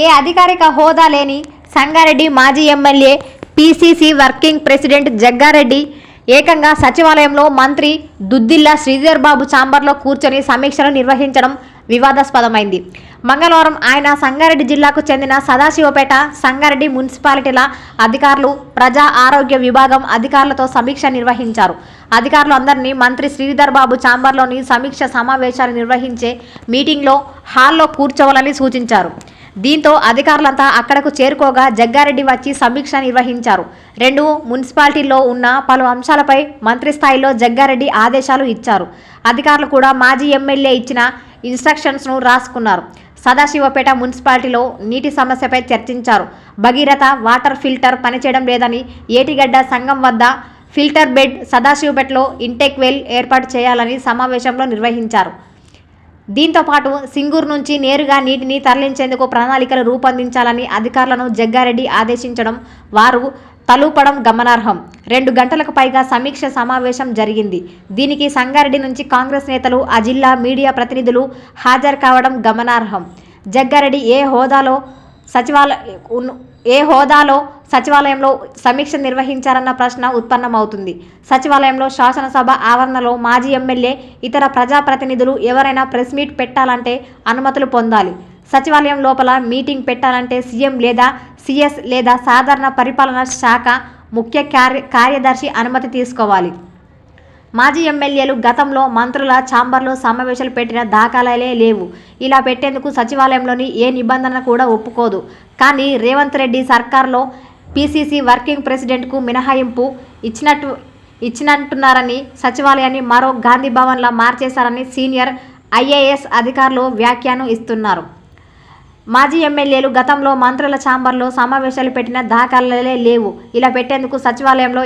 ఏ అధికారిక హోదా లేని సంగారెడ్డి మాజీ MLA PCC working president Jaggareddy ఏకంగా సచివాలయంలో మంత్రి దుద్దిల్ల శ్రీధర్ బాబు చాంబర్లో కూర్చొని సమీక్షలు నిర్వహించడం వివాదాస్పదమైంది. మంగళవారం ఆయన సంగారెడ్డి జిల్లాకు చెందిన సదాశివపేట సంగారెడ్డి మున్సిపాలిటీల అధికారులు ప్రజా ఆరోగ్య విభాగం అధికారులతో సమీక్ష నిర్వహించారు. అధికారులు అందరినీ మంత్రి శ్రీధర్ బాబు చాంబర్లోని సమీక్ష సమావేశాలు నిర్వహించే మీటింగ్లో హాల్లో కూర్చోవాలని సూచించారు. దీంతో అధికారులంతా అక్కడకు చేరుకోగా జగ్గారెడ్డి వచ్చి సమీక్ష నిర్వహించారు. రెండు మున్సిపాలిటీల్లో ఉన్న పలు అంశాలపై మంత్రి స్థాయిలో జగ్గారెడ్డి ఆదేశాలు ఇచ్చారు. అధికారులు కూడా మాజీ ఎమ్మెల్యే ఇచ్చిన ఇన్స్ట్రక్షన్స్ను రాసుకున్నారు. సదాశివపేట మున్సిపాలిటీలో నీటి సమస్యపై చర్చించారు. భగీరథ వాటర్ ఫిల్టర్ పనిచేయడం లేదని ఏటిగడ్డ సంఘం వద్ద ఫిల్టర్ బెడ్ సదాశివపేటలో ఇంటెక్ వెల్ ఏర్పాటు చేయాలని సమావేశంలో నిర్వహించారు. దీంతో పాటు సింగూరు నుంచి నేరుగా నీటిని తరలించేందుకు ప్రణాళికలు రూపొందించాలని అధికారులను జగ్గారెడ్డి ఆదేశించడం వారు తలూపడం గమనార్హం. రెండు గంటలకు పైగా సమీక్ష సమావేశం జరిగింది. దీనికి సంగారెడ్డి నుంచి కాంగ్రెస్ నేతలు ఆ జిల్లా మీడియా ప్రతినిధులు హాజరు కావడం గమనార్హం. జగ్గారెడ్డి ఏ హోదాలో సచివాలయ ఏ హోదాలో సచివాలయంలో సమీక్ష నిర్వహించారన్న ప్రశ్న ఉత్పన్నమవుతుంది. సచివాలయంలో శాసనసభ ఆవరణలో మాజీ ఎమ్మెల్యే ఇతర ప్రజాప్రతినిధులు ఎవరైనా ప్రెస్ మీట్ పెట్టాలంటే అనుమతులు పొందాలి. సచివాలయం లోపల మీటింగ్ పెట్టాలంటే సీఎం లేదా సిఎస్ లేదా సాధారణ పరిపాలనా శాఖ ముఖ్య కార్య కార్యదర్శి అనుమతి తీసుకోవాలి. మాజీ ఎమ్మెల్యేలు గతంలో మంత్రుల ఛాంబర్లో సమావేశాలు పెట్టిన దాఖలాలే లేవు. ఇలా పెట్టేందుకు సచివాలయంలోని ఏ నిబంధన కూడా ఒప్పుకోదు. కానీ రేవంత్ రెడ్డి సర్కార్లో పీసీసీ వర్కింగ్ ప్రెసిడెంట్కు మినహాయింపు ఇచ్చినట్టు ఇచ్చినట్టున్నారని సచివాలయాన్ని మరో గాంధీ భవన్లా మార్చేశారని సీనియర్ ఐఏఎస్ అధికారులు వ్యాఖ్యానం ఇస్తున్నారు. మాజీ ఎమ్మెల్యేలు గతంలో మంత్రుల ఛాంబర్లో సమావేశాలు పెట్టిన దాఖలాలే లేవు. ఇలా పెట్టేందుకు సచివాలయంలో